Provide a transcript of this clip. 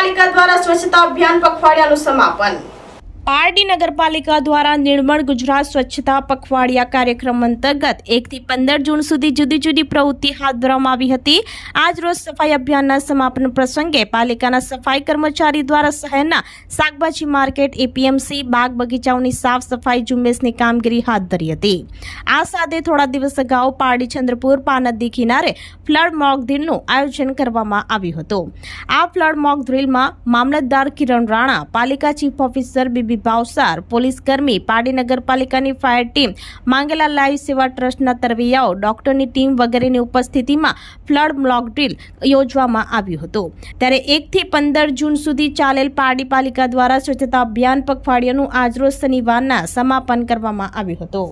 નગરપાલિકા દ્વારા સ્વચ્છતા અભિયાન પખવાડિયાનું સમાપન. પારડી નગરપાલિકા દ્વારા નિર્મળ ગુજરાત સ્વચ્છતા પખવાડિયા કાર્યક્રમ અંતર્ગત એકથી પંદર જૂન સુધી જુદી જુદી પ્રવૃત્તિ હાથ ધરવામાં આવી હતી. આજ રોજ સફાઈ અભિયાનના સમાપન પ્રસંગે પાલિકાના સફાઈ કર્મચારી દ્વારા શહેરના શાકભાજી માર્કેટ, એપીએમસી, બાગ બગીચાઓની સાફ સફાઈ ઝુંબેશની કામગીરી હાથ ધરી હતી. આ સાથે થોડા દિવસ અગાઉ પારડી ચંદ્રપુર પાનદી કિનારે ફ્લડ મોક ડ્રીલનું આયોજન કરવામાં આવ્યું હતું. આ ફ્લડ મોક ડ્રીલમાં મામલતદાર કિરણ રાણા, પાલિકા chief officer BB Bhavsar police કર્મી પારડી નગરપાલિકાની ફાયર ટીમ માંગેલા લાઈવ સેવા ટ્રસ્ટના તરવૈયાઓ, ડોક્ટરની ટીમ વગેરેની ઉપસ્થિતિમાં ફ્લડ બ્લોક ડ્રીલ યોજવામાં આવ્યું હતું. ત્યારે એકથી પંદર જૂન સુધી ચાલેલ પારડી પાલિકા દ્વારા સ્વચ્છતા અભિયાન પખવાડિયાનું આજરોજ શનિવારના સમાપન કરવામાં આવ્યું હતું.